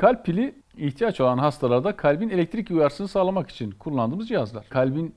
Kalp pili ihtiyaç olan hastalarda kalbin elektrik uyarsını sağlamak için kullandığımız cihazlar. Kalbin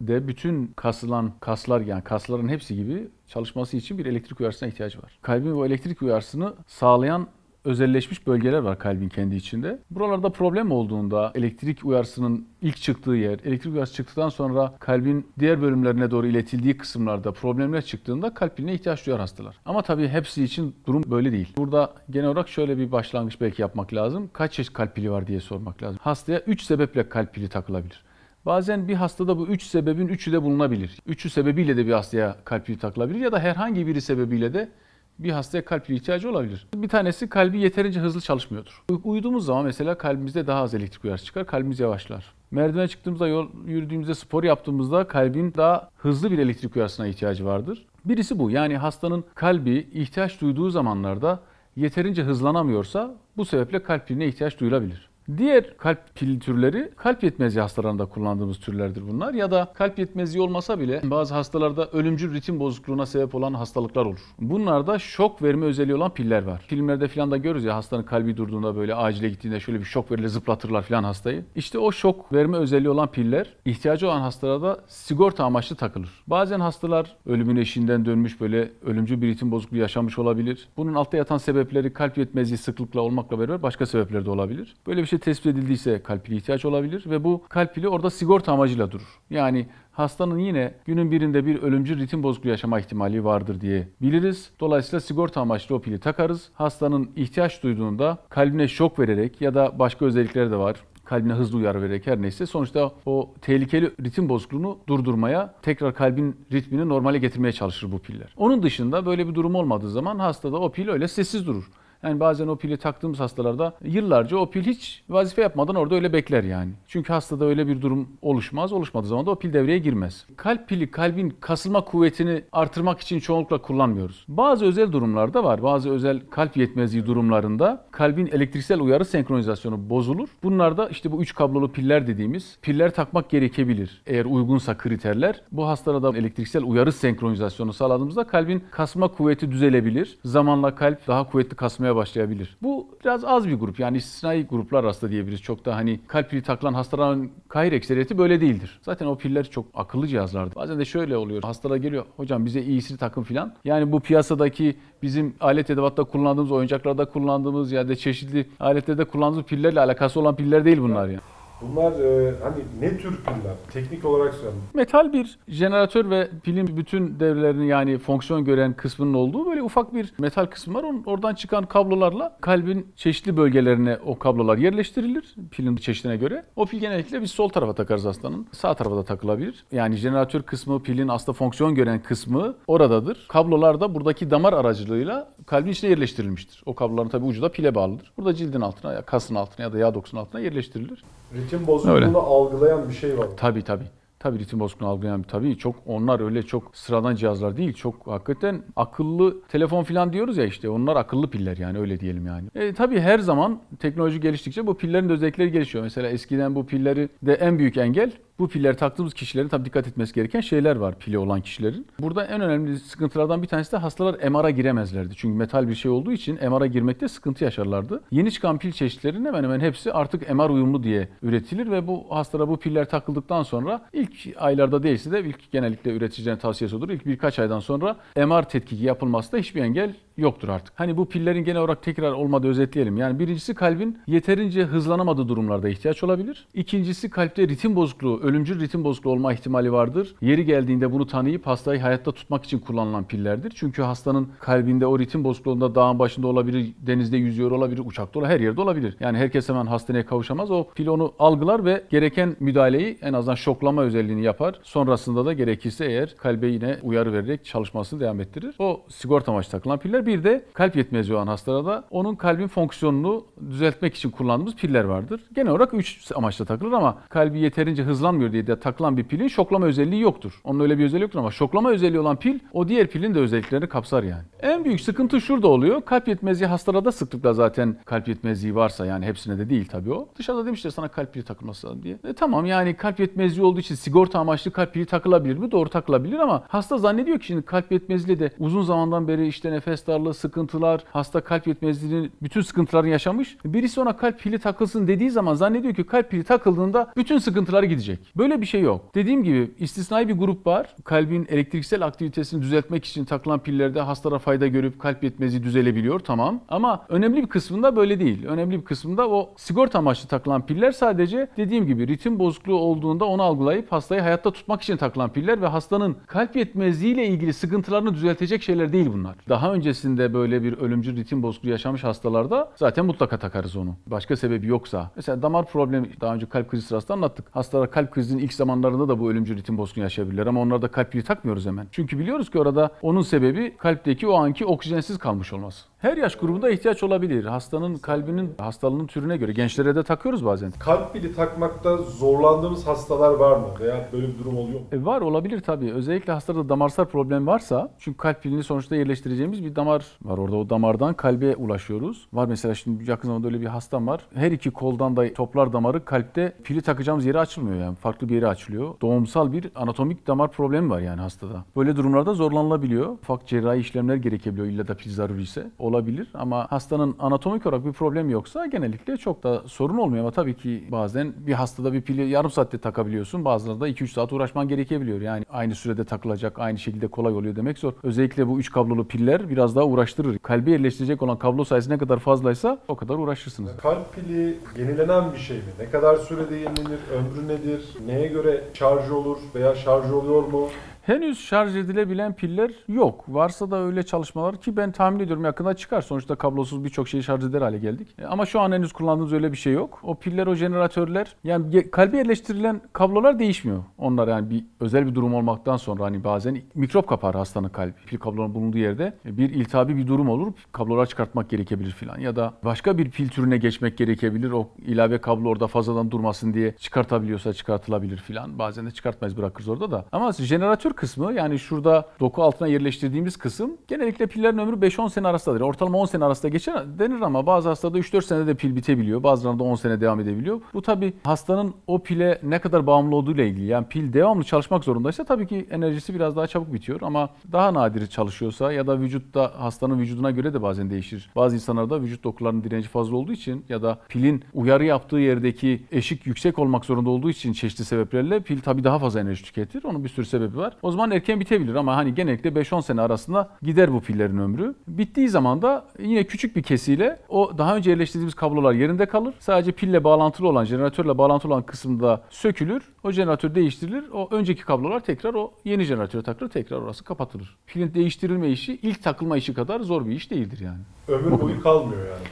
de bütün kasılan kaslar yani kasların hepsi gibi çalışması için bir elektrik uyarsına ihtiyacı var. Kalbin bu elektrik uyarsını sağlayan özelleşmiş bölgeler var kalbin kendi içinde. Buralarda problem olduğunda elektrik uyarsının ilk çıktığı yer, elektrik uyarısı çıktıktan sonra kalbin diğer bölümlerine doğru iletildiği kısımlarda problemler çıktığında kalp piline ihtiyaç duyar hastalar. Ama tabii hepsi için durum böyle değil. Burada genel olarak şöyle bir başlangıç belki yapmak lazım. Kaç çeşit kalp pili var diye sormak lazım. Hastaya 3 sebeple kalp pili takılabilir. Bazen bir hastada bu üç sebebin üçü de bulunabilir. Üçü sebebiyle de bir hastaya kalp pili takılabilir ya da herhangi biri sebebiyle de bir hastaya kalp ihtiyacı olabilir. Bir tanesi kalbi yeterince hızlı çalışmıyordur. Uy- Uyuduğumuz zaman mesela kalbimizde daha az elektrik uyarısı çıkar, kalbimiz yavaşlar. Merdiven çıktığımızda, yol yürüdüğümüzde, spor yaptığımızda kalbin daha hızlı bir elektrik uyarısına ihtiyacı vardır. Birisi bu. Yani hastanın kalbi ihtiyaç duyduğu zamanlarda yeterince hızlanamıyorsa bu sebeple kalp piline ihtiyaç duyulabilir. Diğer kalp pil türleri kalp yetmezliği hastalarında kullandığımız türlerdir bunlar ya da kalp yetmezliği olmasa bile bazı hastalarda ölümcül ritim bozukluğuna sebep olan hastalıklar olur. Bunlarda şok verme özelliği olan piller var. Filmlerde falan da görürüz ya hastanın kalbi durduğunda böyle acile gittiğinde şöyle bir şok verirler zıplatırlar falan hastayı. İşte o şok verme özelliği olan piller ihtiyacı olan hastalarda sigorta amaçlı takılır. Bazen hastalar ölümün eşiğinden dönmüş böyle ölümcül bir ritim bozukluğu yaşamış olabilir. Bunun altta yatan sebepleri kalp yetmezliği sıklıkla olmakla beraber başka sebepler de olabilir. Böyle bir şey tespit edildiyse kalp ihtiyaç olabilir ve bu kalp orada sigorta amacıyla durur. Yani hastanın yine günün birinde bir ölümcül ritim bozukluğu yaşama ihtimali vardır diye biliriz. Dolayısıyla sigorta amaçlı o pili takarız. Hastanın ihtiyaç duyduğunda kalbine şok vererek ya da başka özellikleri de var kalbine hızlı uyarı vererek her neyse sonuçta o tehlikeli ritim bozukluğunu durdurmaya, tekrar kalbin ritmini normale getirmeye çalışır bu piller. Onun dışında böyle bir durum olmadığı zaman hastada o pil öyle sessiz durur. Yani bazen o pili taktığımız hastalarda yıllarca o pil hiç vazife yapmadan orada öyle bekler yani. Çünkü hastada öyle bir durum oluşmaz. Oluşmadığı zaman da o pil devreye girmez. Kalp pili kalbin kasılma kuvvetini artırmak için çoğunlukla kullanmıyoruz. Bazı özel durumlarda var. Bazı özel kalp yetmezliği durumlarında kalbin elektriksel uyarı senkronizasyonu bozulur. Bunlarda işte bu üç kablolu piller dediğimiz piller takmak gerekebilir. Eğer uygunsa kriterler. Bu hastalarda elektriksel uyarı senkronizasyonu sağladığımızda kalbin kasma kuvveti düzelebilir. Zamanla kalp daha kuvvetli kasmaya başlayabilir. Bu biraz az bir grup yani istisnai gruplar hasta diyebiliriz. Çok da hani kalp pili takılan hastaların kahir ekseriyeti böyle değildir. Zaten o piller çok akıllı cihazlardır. Bazen de şöyle oluyor. Hastalar geliyor. Hocam bize iyisini takın filan. Yani bu piyasadaki bizim alet edevatta kullandığımız, oyuncaklarda kullandığımız ya da çeşitli aletlerde kullandığımız pillerle alakası olan piller değil bunlar ya. Bunlar e, hani ne tür piller? Teknik olarak söyleyeyim. Metal bir jeneratör ve pilin bütün devrelerinin yani fonksiyon gören kısmının olduğu böyle ufak bir metal kısmı var. Onun, oradan çıkan kablolarla kalbin çeşitli bölgelerine o kablolar yerleştirilir pilin çeşidine göre. O pil genellikle biz sol tarafa takarız hastanın. Sağ tarafa da takılabilir. Yani jeneratör kısmı pilin aslında fonksiyon gören kısmı oradadır. Kablolar da buradaki damar aracılığıyla kalbin içine yerleştirilmiştir. O kabloların tabii ucu da pile bağlıdır. Burada cildin altına, kasın altına ya da yağ dokusunun altına yerleştirilir. Ritim bozukluğunu Öyle. algılayan bir şey var. Tabii tabii. Tabii ritim bozukluğunu algılayan tabii çok onlar öyle çok sıradan cihazlar değil. Çok hakikaten akıllı telefon falan diyoruz ya işte onlar akıllı piller yani öyle diyelim yani. E, tabii her zaman teknoloji geliştikçe bu pillerin de özellikleri gelişiyor. Mesela eskiden bu pilleri de en büyük engel bu pilleri taktığımız kişilerin tabii dikkat etmesi gereken şeyler var pili olan kişilerin. Burada en önemli sıkıntılardan bir tanesi de hastalar MR'a giremezlerdi. Çünkü metal bir şey olduğu için MR'a girmekte sıkıntı yaşarlardı. Yeni çıkan pil çeşitlerinin hemen hemen hepsi artık MR uyumlu diye üretilir ve bu hastalara bu piller takıldıktan sonra ilk aylarda değilse de ilk genellikle üreticilerin tavsiyesi odur. İlk birkaç aydan sonra MR tetkiki yapılması da hiçbir engel yoktur artık. Hani bu pillerin genel olarak tekrar olmadı özetleyelim. Yani birincisi kalbin yeterince hızlanamadığı durumlarda ihtiyaç olabilir. İkincisi kalpte ritim bozukluğu, ölümcül ritim bozukluğu olma ihtimali vardır. Yeri geldiğinde bunu tanıyıp hastayı hayatta tutmak için kullanılan pillerdir. Çünkü hastanın kalbinde o ritim bozukluğunda dağın başında olabilir, denizde yüzüyor olabilir, uçakta olabilir, her yerde olabilir. Yani herkes hemen hastaneye kavuşamaz. O pil onu algılar ve gereken müdahaleyi en azından şoklama özelliğini yapar. Sonrasında da gerekirse eğer kalbe yine uyarı vererek çalışmasını devam ettirir. O sigorta amaçlı takılan piller. Bir de kalp yetmezliği olan hastalarda onun kalbin fonksiyonunu düzeltmek için kullandığımız piller vardır. Genel olarak 3 amaçla takılır ama kalbi yeterince hızlanmıyor olmuyor diye de takılan bir pilin şoklama özelliği yoktur. Onun öyle bir özelliği yoktur ama şoklama özelliği olan pil o diğer pilin de özelliklerini kapsar yani. En büyük sıkıntı şurada oluyor. Kalp yetmezliği hastalarda sıklıkla zaten kalp yetmezliği varsa yani hepsine de değil tabii o. Dışarıda demişler sana kalp pili takılması lazım diye. E tamam yani kalp yetmezliği olduğu için sigorta amaçlı kalp pili takılabilir mi? Doğru takılabilir ama hasta zannediyor ki şimdi kalp yetmezliği de uzun zamandan beri işte nefes darlığı, sıkıntılar, hasta kalp yetmezliğinin bütün sıkıntılarını yaşamış. Birisi ona kalp pili takılsın dediği zaman zannediyor ki kalp pili takıldığında bütün sıkıntıları gidecek. Böyle bir şey yok. Dediğim gibi istisnai bir grup var. Kalbin elektriksel aktivitesini düzeltmek için takılan pillerde hastalara fayda görüp kalp yetmezliği düzelebiliyor tamam. Ama önemli bir kısmında böyle değil. Önemli bir kısmında o sigorta amaçlı takılan piller sadece dediğim gibi ritim bozukluğu olduğunda onu algılayıp hastayı hayatta tutmak için takılan piller ve hastanın kalp yetmezliğiyle ilgili sıkıntılarını düzeltecek şeyler değil bunlar. Daha öncesinde böyle bir ölümcül ritim bozukluğu yaşamış hastalarda zaten mutlaka takarız onu. Başka sebebi yoksa. Mesela damar problemi daha önce kalp krizi sırasında anlattık. Hastalar kalp krizinin ilk zamanlarında da bu ölümcül ritim bozukluğu yaşayabilirler ama onlarda kalp pili takmıyoruz hemen. Çünkü biliyoruz ki orada onun sebebi kalpteki o anki oksijensiz kalmış olması. Her yaş grubunda ihtiyaç olabilir. Hastanın kalbinin hastalığının türüne göre gençlere de takıyoruz bazen. Kalp pili takmakta zorlandığımız hastalar var mı? Veya böyle bir durum oluyor mu? E var olabilir tabii. Özellikle hastalarda damarsal problem varsa çünkü kalp pilini sonuçta yerleştireceğimiz bir damar var orada. O damardan kalbe ulaşıyoruz. Var mesela şimdi yakın zamanda öyle bir hastam var. Her iki koldan da toplar damarı kalpte pili takacağımız yere açılmıyor yani. Farklı bir yere açılıyor. Doğumsal bir anatomik damar problemi var yani hastada. Böyle durumlarda zorlanılabiliyor. Ufak cerrahi işlemler gerekebiliyor illa da pil zaruri ise. Olabilir ama hastanın anatomik olarak bir problem yoksa genellikle çok da sorun olmuyor. Ama tabii ki bazen bir hastada bir pili yarım saatte takabiliyorsun. Bazılarında 2-3 saat uğraşman gerekebiliyor. Yani aynı sürede takılacak, aynı şekilde kolay oluyor demek zor. Özellikle bu 3 kablolu piller biraz daha uğraştırır. Kalbe yerleştirecek olan kablo sayısı ne kadar fazlaysa o kadar uğraşırsınız. Kalp pili yenilenen bir şey mi? Ne kadar sürede yenilenir? Ömrü nedir? Neye göre şarj olur veya şarj oluyor mu? Henüz şarj edilebilen piller yok. Varsa da öyle çalışmalar ki ben tahmin ediyorum yakında çıkar. Sonuçta kablosuz birçok şeyi şarj eder hale geldik. E, Ama şu an henüz kullandığımız öyle bir şey yok. O piller, o jeneratörler yani kalbe yerleştirilen kablolar değişmiyor. Onlar yani bir özel bir durum olmaktan sonra hani bazen mikrop kapar hastanın kalbi. Pil kablonun bulunduğu yerde e, bir iltihabi bir durum olur. Kablolar çıkartmak gerekebilir filan. Ya da başka bir pil türüne geçmek gerekebilir. O ilave kablo orada fazladan durmasın diye çıkartabiliyorsa çıkartılabilir filan. Bazen de çıkartmayız bırakırız orada da. Ama jeneratör kısmı yani şurada doku altına yerleştirdiğimiz kısım genellikle pillerin ömrü 5-10 sene arasındadır. Ortalama 10 sene arasında geçer denir ama bazı hastada 3-4 senede pil bitebiliyor. Bazılarında 10 sene devam edebiliyor. Bu tabi hastanın o pile ne kadar bağımlı olduğu ile ilgili. Yani pil devamlı çalışmak zorundaysa tabii ki enerjisi biraz daha çabuk bitiyor ama daha nadir çalışıyorsa ya da vücutta hastanın vücuduna göre de bazen değişir. Bazı insanlarda vücut dokularının direnci fazla olduğu için ya da pilin uyarı yaptığı yerdeki eşik yüksek olmak zorunda olduğu için çeşitli sebeplerle pil tabii daha fazla enerji tüketir. Onun bir sürü sebebi var. O zaman erken bitebilir ama hani genellikle 5-10 sene arasında gider bu pillerin ömrü. Bittiği zaman da yine küçük bir kesiyle o daha önce yerleştirdiğimiz kablolar yerinde kalır. Sadece pille bağlantılı olan, jeneratörle bağlantılı olan kısımda sökülür. O jeneratör değiştirilir. O önceki kablolar tekrar o yeni jeneratöre takılır. Tekrar orası kapatılır. Pilin değiştirilme işi ilk takılma işi kadar zor bir iş değildir yani. Ömür boyu kalmıyor yani.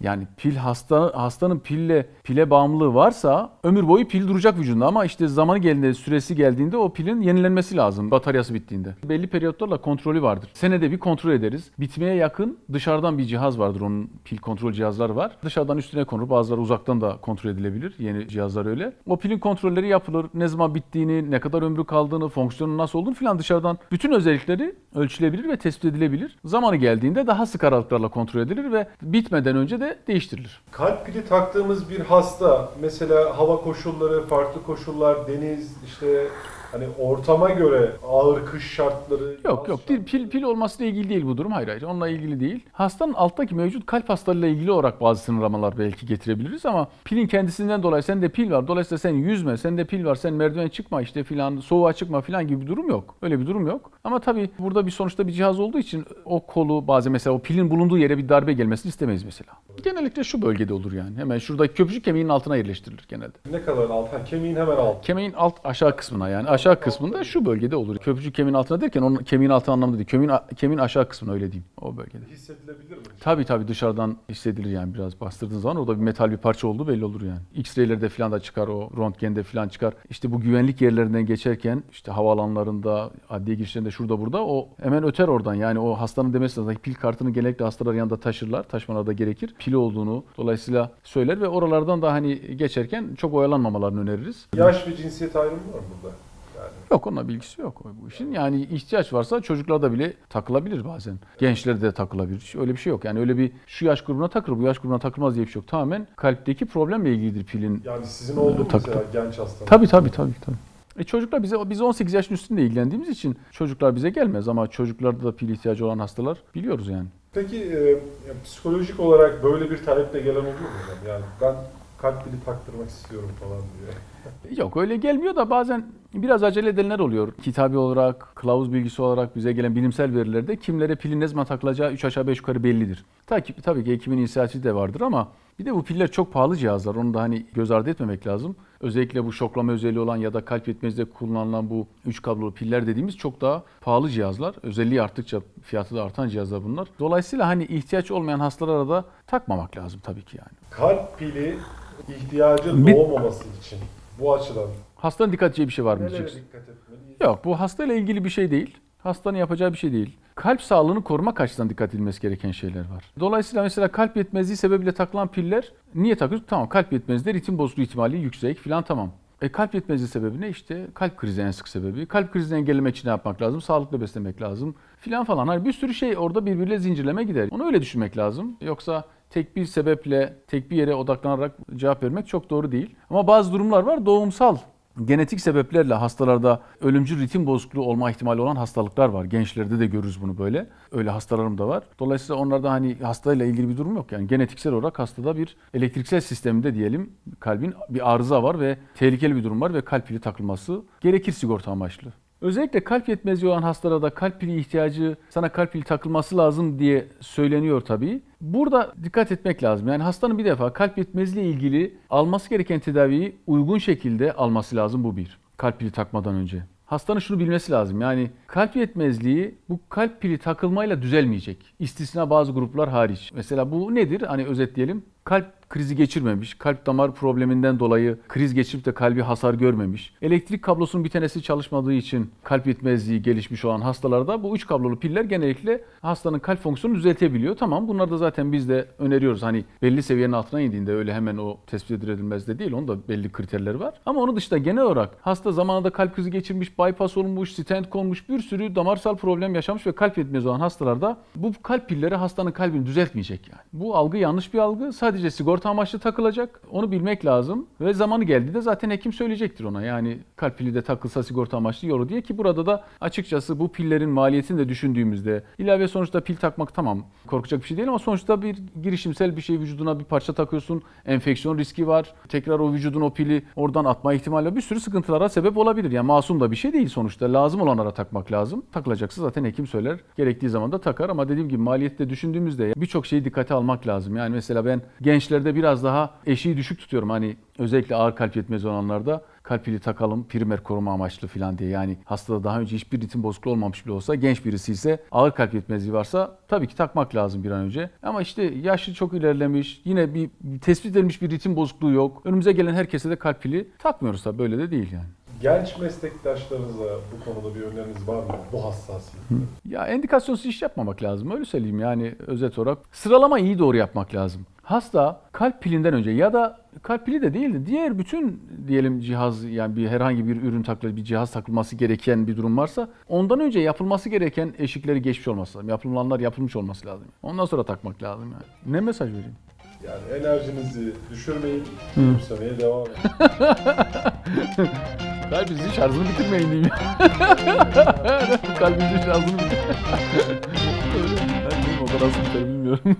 Yani pil hasta hastanın pille pile bağımlılığı varsa ömür boyu pil duracak vücudunda ama işte zamanı geldiğinde süresi geldiğinde o pilin yenilenmesi lazım bataryası bittiğinde. Belli periyotlarla kontrolü vardır. Senede bir kontrol ederiz. Bitmeye yakın dışarıdan bir cihaz vardır onun pil kontrol cihazları var. Dışarıdan üstüne konur. Bazıları uzaktan da kontrol edilebilir. Yeni cihazlar öyle. O pilin kontrolleri yapılır. Ne zaman bittiğini, ne kadar ömrü kaldığını, fonksiyonu nasıl olduğunu filan dışarıdan bütün özellikleri ölçülebilir ve tespit edilebilir. Zamanı geldiğinde daha sık aralıklarla kontrol edilir ve bitmeden önce de değiştirilir. Kalp pili taktığımız bir hasta mesela hava koşulları, farklı koşullar, deniz işte hani ortama göre ağır kış şartları Yok yok değil, pil, pil olmasıyla ilgili değil bu durum. Hayır hayır onunla ilgili değil. Hastanın alttaki mevcut kalp hastalığıyla ilgili olarak bazı sınırlamalar belki getirebiliriz ama pilin kendisinden dolayı sende pil var. Dolayısıyla sen yüzme, sende pil var, sen merdiven çıkma işte filan, soğuğa çıkma filan gibi bir durum yok. Öyle bir durum yok. Ama tabii burada bir sonuçta bir cihaz olduğu için o kolu bazen mesela o pilin bulunduğu yere bir darbe gelmesini istemeyiz mesela. Genellikle şu bölgede olur yani. Hemen şuradaki köprücük kemiğinin altına yerleştirilir genelde. Ne kadar alt? Ha, kemiğin hemen altı. Kemiğin alt aşağı kısmına yani aşağı aşağı kısmında şu bölgede olur. Köprücük kemiğin altına derken onun kemiğin altı anlamında değil. Kemiğin, kemiğin aşağı kısmını öyle diyeyim. O bölgede. Hissedilebilir mi? Tabii tabii dışarıdan hissedilir yani biraz bastırdığın zaman orada bir metal bir parça olduğu belli olur yani. X-ray'lerde falan da çıkar o röntgende falan çıkar. İşte bu güvenlik yerlerinden geçerken işte havaalanlarında, adliye girişlerinde şurada burada o hemen öter oradan. Yani o hastanın demesi lazım. Pil kartını genellikle hastalar yanında taşırlar. Taşmalarda gerekir. Pili olduğunu dolayısıyla söyler ve oralardan da hani geçerken çok oyalanmamalarını öneririz. Yaş ve cinsiyet ayrımı var burada? Yani Yok onunla bilgisi yok bu işin. Yani ihtiyaç varsa çocuklarda bile takılabilir bazen. Gençlerde de takılabilir. Öyle bir şey yok. Yani öyle bir şu yaş grubuna takılır, bu yaş grubuna takılmaz diye bir şey yok. Tamamen kalpteki problemle ilgilidir pilin. yani sizin oldu mu mesela genç hastalar? Tabii tabii tabii tabii. E çocuklar bize biz 18 yaşın üstünde ilgilendiğimiz için çocuklar bize gelmez ama çocuklarda da pil ihtiyacı olan hastalar biliyoruz yani. Peki e, psikolojik olarak böyle bir taleple gelen oluyor mu? Yani ben kalp pili taktırmak istiyorum falan diye. Yok öyle gelmiyor da bazen biraz acele edenler oluyor. Kitabi olarak, kılavuz bilgisi olarak bize gelen bilimsel verilerde kimlere pilin ne zaman takılacağı 3 aşağı 5 yukarı bellidir. Tabii, tabii ki hekimin inisiyatifi de vardır ama bir de bu piller çok pahalı cihazlar. Onu da hani göz ardı etmemek lazım. Özellikle bu şoklama özelliği olan ya da kalp yetmezliğinde kullanılan bu 3 kablolu piller dediğimiz çok daha pahalı cihazlar. Özelliği arttıkça fiyatı da artan cihazlar bunlar. Dolayısıyla hani ihtiyaç olmayan hastalara da takmamak lazım tabii ki yani. Kalp pili ihtiyacı doğmaması için bu açıdan Hastanın dikkat edeceği bir şey var mı nelere diyeceksin? dikkat etmeliyiz? Yok bu hastayla ilgili bir şey değil. Hastanın yapacağı bir şey değil. Kalp sağlığını korumak açısından dikkat edilmesi gereken şeyler var. Dolayısıyla mesela kalp yetmezliği sebebiyle takılan piller niye takıyoruz? Tamam kalp yetmezliği ritim bozukluğu ihtimali yüksek filan tamam. E kalp yetmezliği sebebi ne? İşte kalp krizi en sık sebebi. Kalp krizini engellemek için ne yapmak lazım? Sağlıklı beslemek lazım filan falan. Hani bir sürü şey orada birbiriyle zincirleme gider. Onu öyle düşünmek lazım. Yoksa tek bir sebeple, tek bir yere odaklanarak cevap vermek çok doğru değil. Ama bazı durumlar var doğumsal genetik sebeplerle hastalarda ölümcül ritim bozukluğu olma ihtimali olan hastalıklar var. Gençlerde de görürüz bunu böyle. Öyle hastalarım da var. Dolayısıyla onlarda hani hastayla ilgili bir durum yok. Yani genetiksel olarak hastada bir elektriksel sisteminde diyelim kalbin bir arıza var ve tehlikeli bir durum var ve kalp pili takılması gerekir sigorta amaçlı. Özellikle kalp yetmezliği olan hastalarda kalp pili ihtiyacı, sana kalp pili takılması lazım diye söyleniyor tabii. Burada dikkat etmek lazım. Yani hastanın bir defa kalp yetmezliği ilgili alması gereken tedaviyi uygun şekilde alması lazım bu bir. Kalp pili takmadan önce. Hastanın şunu bilmesi lazım. Yani kalp yetmezliği bu kalp pili takılmayla düzelmeyecek. İstisna bazı gruplar hariç. Mesela bu nedir? Hani özetleyelim. Kalp krizi geçirmemiş, kalp damar probleminden dolayı kriz geçirip de kalbi hasar görmemiş, elektrik kablosunun bir tanesi çalışmadığı için kalp yetmezliği gelişmiş olan hastalarda bu üç kablolu piller genellikle hastanın kalp fonksiyonunu düzeltebiliyor. Tamam bunlar da zaten biz de öneriyoruz. Hani belli seviyenin altına indiğinde öyle hemen o tespit edilmez de değil. Onun da belli kriterleri var. Ama onun dışında genel olarak hasta zamanında kalp krizi geçirmiş, bypass olmuş, stent konmuş, bir sürü damarsal problem yaşamış ve kalp yetmezi olan hastalarda bu kalp pilleri hastanın kalbini düzeltmeyecek yani. Bu algı yanlış bir algı. Sadece sigorta amaçlı takılacak. Onu bilmek lazım. Ve zamanı geldiğinde zaten hekim söyleyecektir ona. Yani kalp pili de takılsa sigorta amaçlı yoru diye ki burada da açıkçası bu pillerin maliyetini de düşündüğümüzde ilave sonuçta pil takmak tamam korkacak bir şey değil ama sonuçta bir girişimsel bir şey vücuduna bir parça takıyorsun. Enfeksiyon riski var. Tekrar o vücudun o pili oradan atma ihtimali. Bir sürü sıkıntılara sebep olabilir. Yani masum da bir şey değil sonuçta. Lazım olanlara takmak lazım. Takılacaksa zaten hekim söyler. Gerektiği zaman da takar ama dediğim gibi maliyette düşündüğümüzde birçok şeyi dikkate almak lazım. Yani mesela ben gençlerde biraz daha eşiği düşük tutuyorum. Hani özellikle ağır kalp yetmezi olanlarda kalp pili takalım primer koruma amaçlı falan diye. Yani hastada daha önce hiçbir ritim bozukluğu olmamış bile olsa genç birisi ise ağır kalp yetmezliği varsa tabii ki takmak lazım bir an önce. Ama işte yaşı çok ilerlemiş yine bir bir tespit edilmiş bir ritim bozukluğu yok. Önümüze gelen herkese de kalp pili takmıyoruz tabii böyle de değil yani. Genç meslektaşlarınıza bu konuda bir öneriniz var mı? Bu hassasiyette. Ya endikasyonsuz iş yapmamak lazım öyle söyleyeyim yani özet olarak. Sıralama iyi doğru yapmak lazım. Hasta kalp pilinden önce ya da kalp pili de değil de diğer bütün diyelim cihaz yani bir herhangi bir ürün takılı bir cihaz takılması gereken bir durum varsa ondan önce yapılması gereken eşikleri geçmiş olması lazım. Yapılanlar yapılmış olması lazım. Ondan sonra takmak lazım yani. Ne mesaj vereyim? Yani enerjinizi düşürmeyin, gülümsemeye devam edin. Kalbinizin şarjını bitirmeyin diyeyim. Kalbinizin şarjını bitirmeyin. o kadar sıkıntı bilmiyorum.